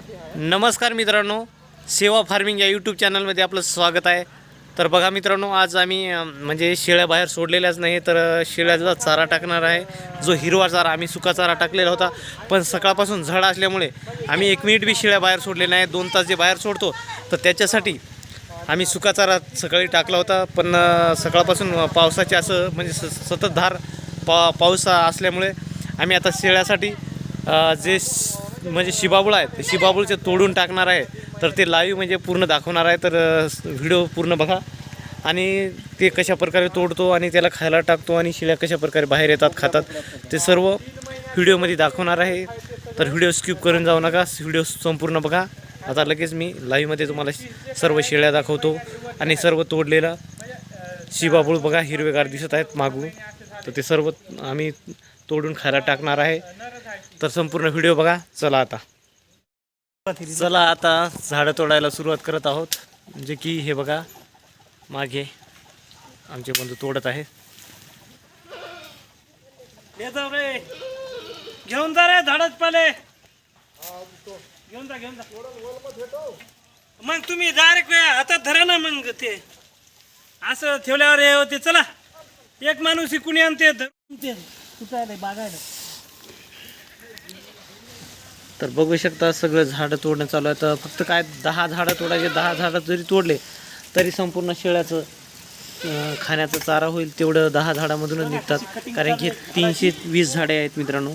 नमस्कार मित्रांनो सेवा फार्मिंग या यूट्यूब चॅनलमध्ये आपलं स्वागत आहे. तर बघा मित्रांनो आज आम्ही म्हणजे शेळ्या बाहेर सोडलेल्याच नाही तर शेळ्याचा चारा टाकणार आहे. जो हिरवा चारा आम्ही सुका चारा टाकलेला होता. पण सकाळपासून झड असल्यामुळे आम्ही एक मिनिट बी शेळ्या बाहेर सोडले नाही दोन तास जे बाहेर सोडतो तर त्याच्यासाठी आम्ही सुका चारा सकाळी टाकला होता. पण सकाळपासून पावसाचे असं म्हणजे स सतत धार पा पाऊस असल्यामुळे आम्ही आता शेळ्यासाठी जे म्हणजे शिबाबूळ आहे ते शिबाबूळचे तोडून टाकणार आहे. तर ते लाईव्ह म्हणजे पूर्ण दाखवणार आहे. तर व्हिडिओ पूर्ण बघा. आणि ते कशा प्रकारे तोडतो आणि त्याला खायला टाकतो आणि शिळ्या कशा प्रकारे बाहेर येतात खातात ते सर्व व्हिडिओमध्ये दाखवणार आहे. तर व्हिडिओ स्किप करून जाऊ नका. व्हिडिओ संपूर्ण बघा. आता लगेच मी लाईव्हमध्ये तुम्हाला सर्व शेळ्या दाखवतो आणि सर्व तोडलेलं शिबाबूळ बघा. हिरवेगार दिसत आहेत मागून. तर ते सर्व आम्ही तोडून खायला टाकणार आहे. तर संपूर्ण व्हिडिओ बघा. चला आता. चला आता झाडं तोडायला सुरुवात करत आहोत. म्हणजे की हे बघा मागे आमचे बंधू तोडत आहे रे. घेऊन जा रे झाडच पाले घेऊन जा घेऊन जा. मग तुम्ही डायरेक्ट हातात धरा ना मग ते. असं ठेवल्यावर हे होते. चला. एक माणूस कुणी आणते बागायला. तर बघू शकता सगळं झाडं तोडणं चालू आहे. तर फक्त काय दहा झाडं तोडायचे दहा झाडं जरी तोडले तरी संपूर्ण शेळ्याचं खाण्याचा चारा होईल तेवढं दहा झाडामधूनच निघतात. कारण की तीनशे वीस झाडे आहेत मित्रांनो.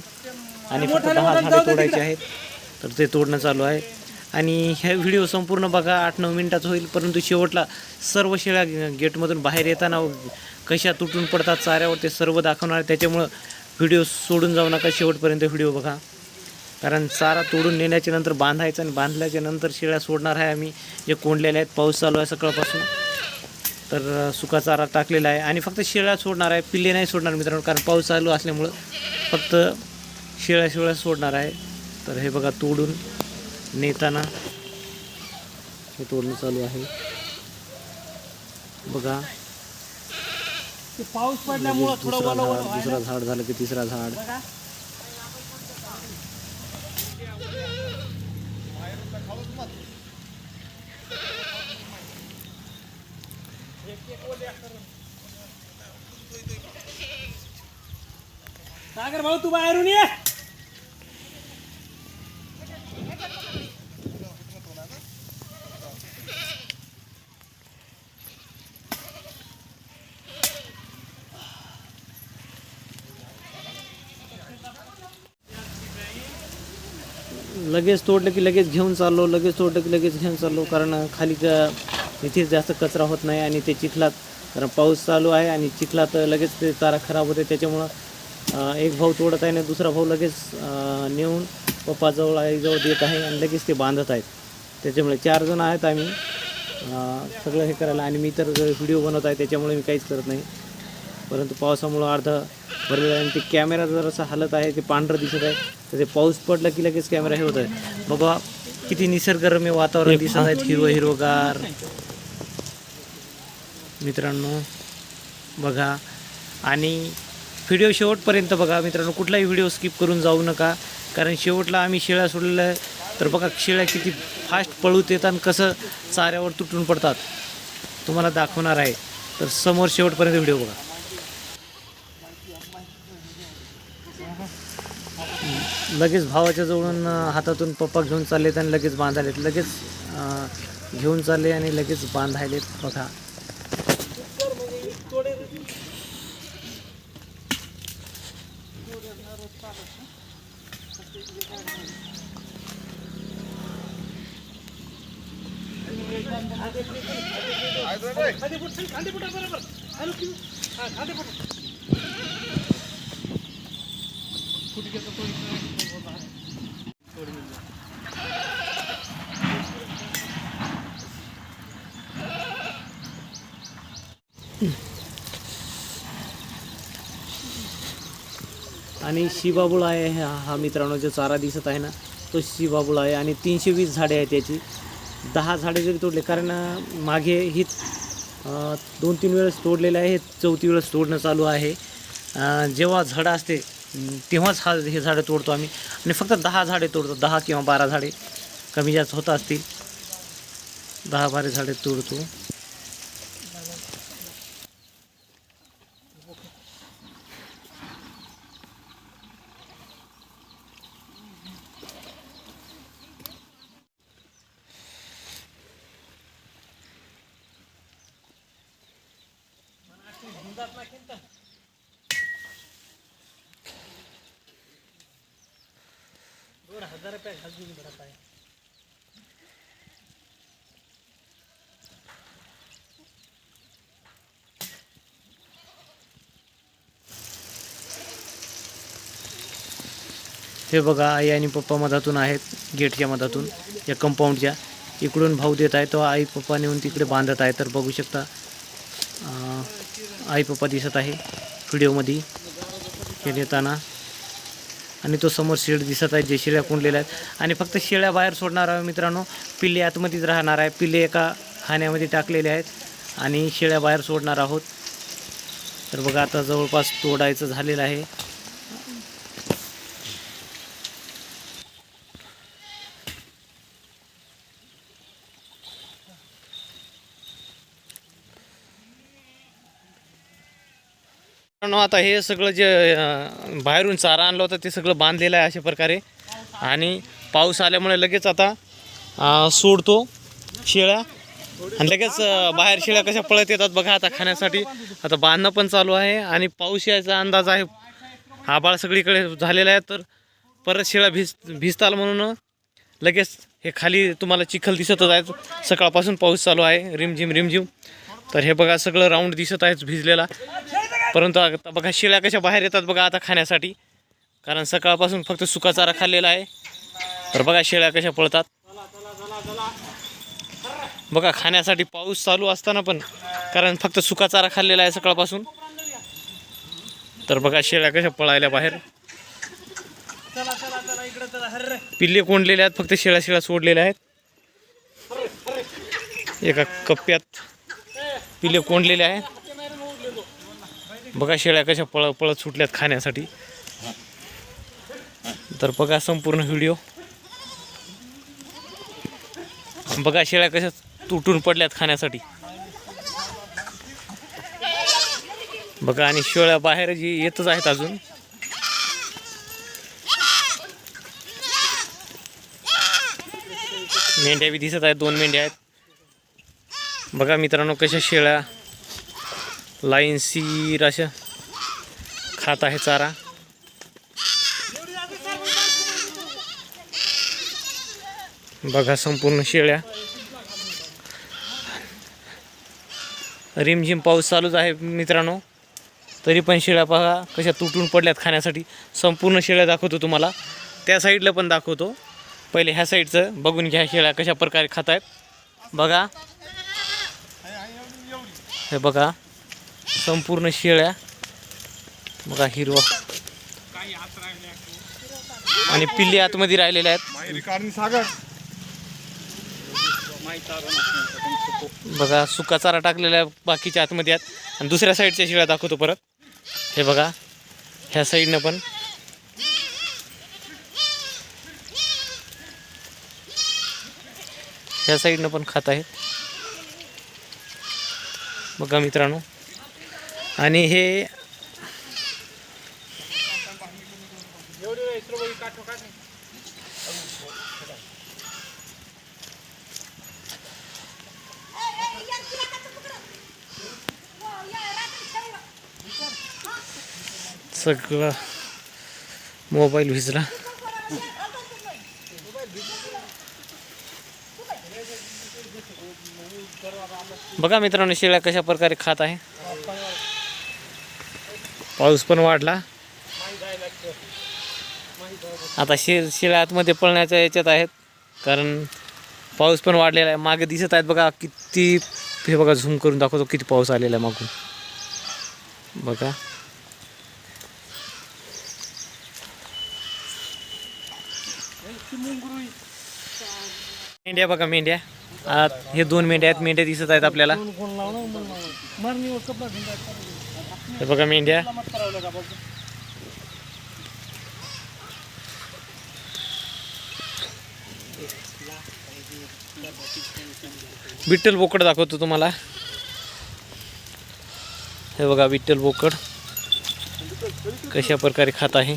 आणि फक्त दहा झाडे तोडायचे आहेत. तर ते तोडणं चालू आहे. आणि ह्या व्हिडिओ संपूर्ण बघा आठ नऊ मिनटाचा होईल. परंतु शेवटला सर्व शेळ्या गेटमधून बाहेर येताना कशा तुटून पडतात चाऱ्यावर ते सर्व दाखवणार आहे. त्याच्यामुळं व्हिडिओ सोडून जाऊ नका. शेवटपर्यंत व्हिडिओ बघा. कारण चारा तोडून नेण्याच्या नंतर बांधायचं आणि बांधल्याच्या नंतर शेळ्या सोडणार आहे आम्ही. जे कोंडलेले आहेत पाऊस चालू आहे सकाळपासून. तर सुका चारा टाकलेला आहे. आणि फक्त शेळ्या सोडणार आहे पिल्ले नाही सोडणार मित्रांनो कारण पाऊस चालू असल्यामुळं फक्त शेळ्या शेळ्या सोडणार आहे. तर हे बघा तोडून नेताना हे तोडणं चालू आहे. बघा. पाऊस पडल्यामुळं झाड दुसरा झाड झालं की तिसरा झाड. सागर भाऊ तू बाहेरून ये. लगेच तोडलं की लगेच घेऊन चाललो लगेच तोडलं की लगेच घेऊन चाललो कारण खाली इथे जास्त कचरा होत नाही आणि ते चिखलात कारण पाऊस चालू आहे आणि चिखलात लगेच ते चारा खराब होते. त्याच्यामुळं एक भाऊ तोडत आहे आणि दुसरा भाऊ लगेच नेऊन पप्पाजवळ आईजवळ देत आहे आणि लगेच ते बांधत आहेत. त्याच्यामुळे चार जण आहेत आम्ही. सगळं हे करायला आणि मी तर व्हिडिओ बनवत आहे त्याच्यामुळे मी काहीच करत नाही. परंतु पावसामुळं अर्धा भरलेलं आहे आणि ते कॅमेरा जरासा हलत आहे ते पांढरं दिसत आहे. तर ते पाऊस पडलं की लगेच कॅमेरा हे होत आहे. बघा किती निसर्गरम्य वातावरण दिसत आहेत हिरवं हिरवगार. मित्रांनो बघा. आणि व्हिडिओ शेवटपर्यंत बघा. मित्रांनो कुठलाही व्हिडिओ स्किप करून जाऊ नका. कारण शेवटला आम्ही शेळ्या सोडलेलं आहे तर बघा शेळ्या किती फास्ट पळूत येतात आणि कसं चाऱ्यावर तुटून पडतात. तुम्हाला दाखवणार आहे. तर समोर शेवटपर्यंत व्हिडिओ बघा. लगेच भावाच्या जवळून हातातून पप्पा घेऊन चाललेत आणि लगेच बांधायलेत. लगेच घेऊन चालले आणि लगेच बांधायलेत. बघा. आणि शिबाबुळ आहे हा हा मित्रांनो जो चारा दिसत आहे ना तो शिबाबुळ आहे आणि तीनशे वीस झाडे आहेत त्याची दहा झाडे जरी तोडले कारण मागे ही दोन तीन वेळेस तोडलेले आहे चौथी वेळेस तोडणं चालू आहे. जेव्हा झाडं असते तेव्हाच हा हे झाडं तोडतो आम्ही. आणि फक्त दहा झाडे तोडतो दहा किंवा बारा झाडे कमी जास्त होत असतील दहा बारा झाडे तोडतो. दोन हजार रुपये भरत आहे हे बघा आई आणि पप्पा मधातून आहेत गेटच्या मधातून या कंपाऊंडच्या इकडून भाऊ देत आहे तो आई पप्पा नेऊन तिकडे बांधत आहे. तर बघू शकता आई पप्पा दिसत आहे व्हिडिओमध्ये हे नेताना आणि तो समोर शेड दिसत आहे जे शेळ्या कोंडलेल्या आहेत. आणि फक्त शेळ्या बाहेर सोडणार आहे मित्रांनो. पिल्ले आतमध्येच राहणार आहे. पिल्ले एका खाण्यामध्ये टाकलेले आहेत आणि शेळ्या बाहेर सोडणार आहोत. तर बघा आता जवळपास तोडायचं झालेलं आहे. आता हे सगळं जे बाहेरून चारा आणलं होतं ते सगळं बांधलेलं आहे अशा प्रकारे. आणि पाऊस आल्यामुळे लगेच आता सोडतो शेळ्या. आणि लगेच बाहेर शेळ्या कशा पळत येतात बघा आता खाण्यासाठी. आता बांधणं पण चालू आहे आणि पाऊस यायचा अंदाज आहे. आबाळ सगळीकडे झालेला आहे तर परत शेळ्या भिज भिजताल म्हणून लगेच हे खाली तुम्हाला चिखल दिसतच आहे सकाळपासून पाऊस चालू आहे रिमझिम रिमझिम. तर हे बघा सगळं राऊंड दिसत आहेच भिजलेला. परंतु आता बघा शिळ्या कशा बाहेर येतात बघा आता खाण्यासाठी. कारण सकाळपासून फक्त सुका चारा खाल्लेला आहे. तर बघा शेळ्या कशा पळतात. बघा खाण्यासाठी पाऊस चालू असताना पण कारण फक्त सुका चारा खाल्लेला आहे सकाळपासून. तर बघा शेळ्या कशा पळायला बाहेर. पिल्ले कोंडलेले आहेत फक्त शेळ्या शेळ्या सोडलेल्या आहेत. एका कप्प्यात पिल्ले कोंडलेले आहेत. बघा शेळ्या कशा पळ पळत सुटल्यात खाण्यासाठी. तर बघा संपूर्ण व्हिडिओ. बघा शेळ्या कशा तुटून पडल्यात खाण्यासाठी. बघा आणि शेळ्या बाहेर जी येतच आहेत अजून. मेंढ्या बी दिसत आहेत दोन मेंढ्या आहेत. बघा मित्रांनो कशा शेळ्या लाईनशीर अशा खात आहे चारा. बघा संपूर्ण शेळ्या. रिमझिम पाऊस चालूच आहे मित्रांनो. तरी पण शेळ्या बघा कशा तुटून पडल्यात खाण्यासाठी. संपूर्ण शेळ्या दाखवतो तुम्हाला. त्या साईडला पण दाखवतो. पहिले ह्या साईडचं बघून घ्या शेळ्या कशा प्रकारे खात आहेत बघा. हे बघा. संपूर्ण शेळ्या. बघा हिरवा. आणि पिल्ली आतमध्ये राहिलेल्या आहेत. बघा सुका चारा टाकलेला आहे बाकीच्या आतमध्ये आहेत. आणि दुसऱ्या साईडच्या शिळ्या दाखवतो परत. हे बघा ह्या साईडनं पण. ह्या साईडनं पण खात आहेत. बघा मित्रांनो. आणि हे सगळं मोबाईल भिजला बघा मित्रांनो शेळ्या कशा प्रकारे खात आहे. पाऊस पण वाढला. आता शे शेळ्या आतमध्ये पळण्याच्या याच्यात आहेत. कारण पाऊस पण वाढलेला आहे. मागे दिसत आहेत बघा किती हे बघा झूम करून दाखवतो किती पाऊस आलेला आहे मागून. बघा. मेंढ्या बघा मेंढ्या. आत हे दोन मेंढ्या आहेत. मेंढ्या दिसत आहेत आपल्याला. हे बघा मेंढ्या विठ्ठल बोकड दाखवतो तुम्हाला. हे बघा विठ्ठल बोकड कशा प्रकारे खात आहे.